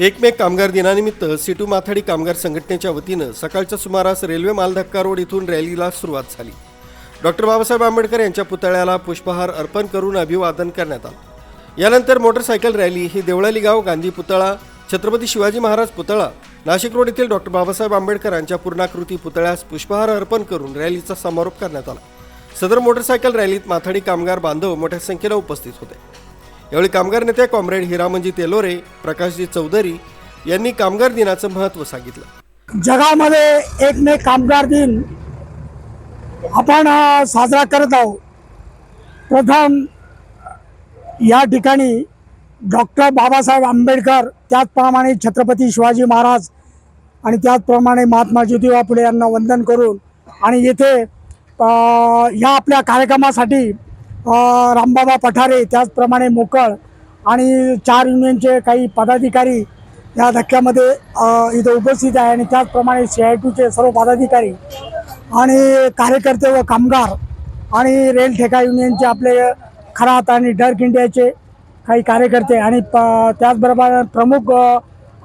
एकमेक कामगार दिनानिमित्त सिटू माथाडी कामगार संघटनेच्या वतीनं सकाळच्या सुमारास रेल्वे मालधक्का रोड इथून रॅलीला सुरुवात झाली. डॉक्टर बाबासाहेब आंबेडकर यांच्या पुतळ्याला पुष्पहार अर्पण करून अभिवादन करण्यात आलं. यानंतर मोटरसायकल रॅली ही देवळाली गाव गांधी पुतळा छत्रपती शिवाजी महाराज पुतळा नाशिक रोड येथील डॉक्टर बाबासाहेब आंबेडकर यांच्या पूर्णाकृती पुतळ्यास पुष्पहार अर्पण करून रॅलीचा समारोप करण्यात आला. सदर मोटरसायकल रॅलीत माथाडी कामगार बांधव मोठ्या संख्येला उपस्थित होते. यावेळी कामगार नेते कॉम्रेड हिरामनजी तेलोरे प्रकाशजी चौधरी यांनी कामगार दिनाचं महत्त्व सांगितलं. जगामध्ये एक मे कामगार दिन आपण साजरा करत आहोत. प्रथम या ठिकाणी डॉक्टर बाबासाहेब आंबेडकर त्याचप्रमाणे छत्रपती शिवाजी महाराज आणि त्याचप्रमाणे महात्मा ज्योतिबा फुले यांना वंदन करून आणि येथे या आपल्या कार्यक्रमासाठी रामबाबा पठारे त्याचप्रमाणे मोकळ आणि चार युनियनचे काही पदाधिकारी या धक्क्यामध्ये इथं उपस्थित आहे आणि त्याचप्रमाणे सी आय टूचे सर्व पदाधिकारी आणि कार्यकर्ते व कामगार आणि रेल ठेका युनियनचे आपले खरात आणि डर्क इंडियाचे काही कार्यकर्ते आणि प त्याचबरोबर प्रमुख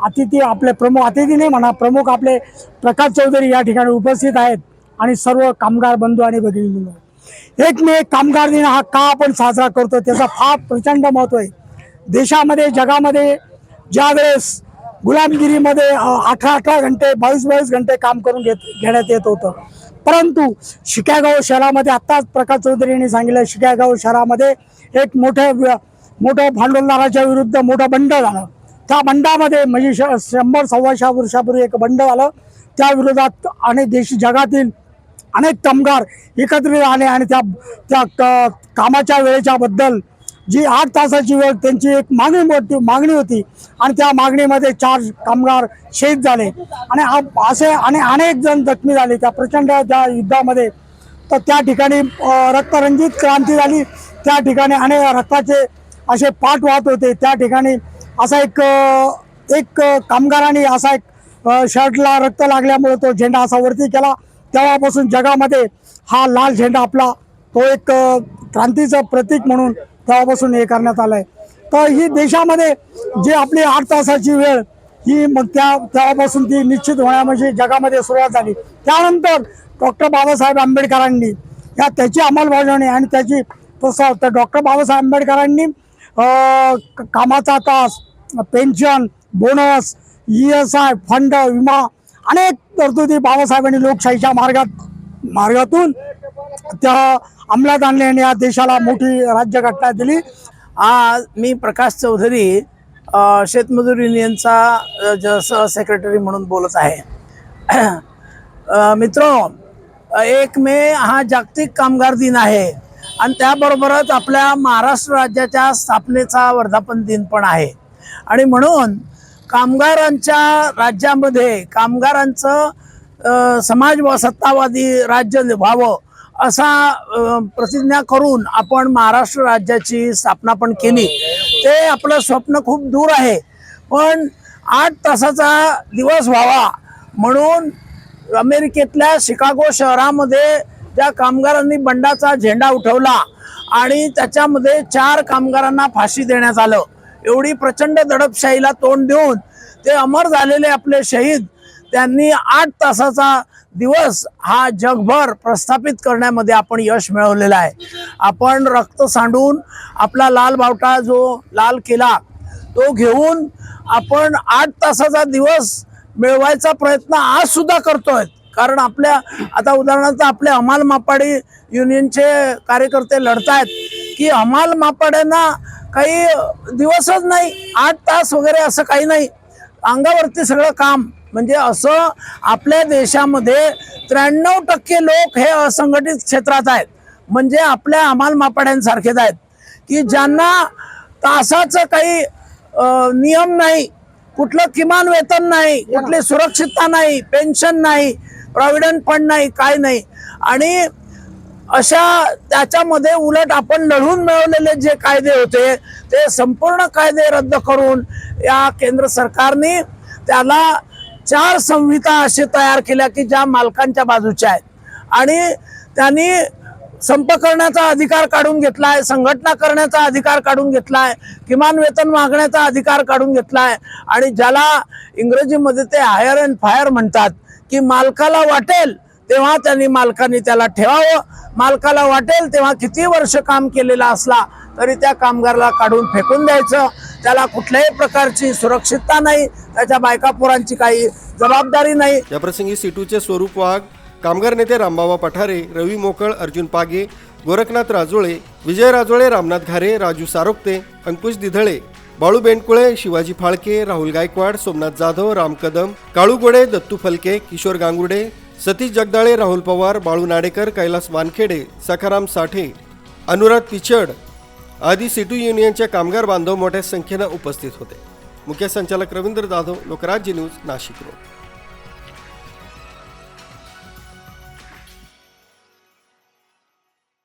अतिथी आपले प्रमुख अतिथी नाही म्हणा प्रमुख आपले प्रकाश चौधरी या ठिकाणी उपस्थित आहेत आणि सर्व कामगार बंधू आणि भगिनी एक मे कामगार दिन हा का आपण साजरा करतो त्याचा फार प्रचंड महत्त्व आहे. देशामध्ये जगामध्ये ज्यावेळेस गुलामगिरीमध्ये अठरा अठरा घंटे बावीस बावीस घंटे काम करून घेत घेण्यात येत होतं. परंतु शिकागाव शहरामध्ये आत्ताच प्रकाश चौधरी यांनी सांगितलं शिकागाव शहरामध्ये एक मोठ्या व्य- मोठं भांडवलदाराच्या विरुद्ध मोठं बंड झालं. त्या बंडामध्ये म्हणजे श- शंभर सव्वाशे वर्षापूर्वी एक बंड झालं. त्या विरोधात अनेक देश जगातील अनेक कामगार एकत्रित आले आणि त्या त्या कामाच्या वेळेच्याबद्दल जी आठ तासाची वेळ त्यांची एक मागणी मोठी मागणी होती आणि त्या मागणीमध्ये चार कामगार शहीद झाले. आणि असे आणि अनेक जण जखमी झाले त्या प्रचंड त्या युद्धामध्ये. तर त्या ठिकाणी रक्तरंजित क्रांती झाली. त्या ठिकाणी अनेक रक्ताचे असे पाठ वाहत होते. त्या ठिकाणी असा एक एक कामगारांनी असा एक शर्टला रक्त लागल्यामुळे तो झेंडा असा वरती केला. तेव्हापासून जगामध्ये हा लाल झेंडा आपला तो एक क्रांतीचं प्रतीक म्हणून तेव्हापासून हे करण्यात आलं आहे तर ही देशामध्ये जी आपली आठ तासाची वेळ ही मग त्या तेव्हापासून ती निश्चित होण्यामध्ये जगामध्ये सुरुवात झाली. त्यानंतर डॉक्टर बाबासाहेब आंबेडकरांनी या त्याची अंमलबजावणी आणि त्याची तसं तर डॉक्टर बाबासाहेब आंबेडकरांनी क- कामाचा तास pension bonus E S I fund विमा अनेक तरतुदी बाबासाहेबांनी लोकशाहीच्या मार्गात मार्गातून त्या अंमलात आणल्या आणि या देशाला मोठी राज्यघटना दिली. आज मी प्रकाश चौधरी शेतमजूर युनियनचा अ, सह सेक्रेटरी म्हणून बोलत आहे. मित्र एक मे हा जागतिक कामगार दिन आहे. आणि त्याबरोबरच आपल्या महाराष्ट्र राज्याच्या स्थापनेचा वर्धापन दिन पण आहे. आणि म्हणून कामगारांच्या राज्यामध्ये कामगारांचं समाज व सत्तावादी राज्य व्हावं असा प्रतिज्ञा करून आपण महाराष्ट्र राज्याची स्थापना पण केली. ते आपलं स्वप्न खूप दूर आहे. पण आठ तासाचा दिवस व्हावा म्हणून अमेरिकेतल्या शिकागो शहरामध्ये त्या कामगारांनी बंडाचा झेंडा उठवला आणि त्याच्यामध्ये चार कामगारांना फाशी देण्यात आलं. एवढी प्रचंड दडपशाहीला तोंड देऊन ते अमर झालेले आपले शहीद त्यांनी आठ तासाचा दिवस हा जगभर प्रस्थापित करण्यामध्ये आपण यश मिळवलेलं आहे. आपण रक्त सांडून आपला लाल बावटा जो लाल केला तो घेऊन आपण आठ तासाचा दिवस मिळवायचा प्रयत्न आज सुद्धा करतोय. कारण आपल्या आता उदाहरणार्थ आपले हमाल मापाडी युनियनचे कार्यकर्ते लढतायत की हमाल मापाड्यांना काही दिवसच नाही आठ तास वगैरे असं काही नाही. अंगावरती सगळं काम. म्हणजे असं आपल्या देशामध्ये त्र्याण्णव टक्के लोक हे असंघटित क्षेत्रात आहेत. म्हणजे आपल्या हमाल मापाड्यांसारखेच आहेत. की ज्यांना तासाचं काही नियम नाही कुठलं किमान वेतन नाही कुठली सुरक्षितता नाही पेन्शन नाही प्रॉव्हिडंट फंड नाही काय नाही. आणि अशा त्याच्यामध्ये उलट आपण लढून मिळवलेले जे कायदे होते ते संपूर्ण कायदे रद्द करून या केंद्र सरकारने त्याला चार संहिता असे तयार केल्या की ज्या मालकांच्या बाजूच्या आहेत. आणि त्यांनी संप करण्याचा अधिकार काढून घेतलाय संघटना करण्याचा अधिकार काढून घेतलाय किमान वेतन मागण्याचा अधिकार काढून घेतलाय आणि ज्याला इंग्रजीमध्ये ते हायर अँड फायर म्हणतात की मालकाला वाटेल तेव्हा त्यांनी मालकाने त्याला ठेवावं. मालकाला वाटेल तेव्हा किती वर्ष काम केलेला असला तरी त्या कामगाराला काढून फेकून द्यायचं. त्याला कुठल्याही प्रकारची सुरक्षितता नाही. त्याच्या बायकापुरांची काही जबाबदारी नाही. याप्रसंगी सिटूचे स्वरूप वाघ कामगार नेते रामबाबा पठारे रवी मोकळ अर्जुन पागे गोरखनाथ राजोळे विजय राजोळे रामनाथ घारे राजू सारोक्ते अंकुश दिधळे बाळू बेंडकुळे शिवाजी फाळके राहुल गायकवाड सोमनाथ जाधव राम कदम काळू गोडे दत्तू फलके किशोर गांगुडे सतीश जगदाळे राहुल पवार बाळू नाडेकर कैलास वानखेडे सखाराम साठे अनुराग पिचड आदी सिटू युनियनच्या कामगार बांधव मोठ्या संख्येनं उपस्थित होते. मुख्य संचालक रवींद्र जाधव लोकराज्य न्यूज नाशिक रोड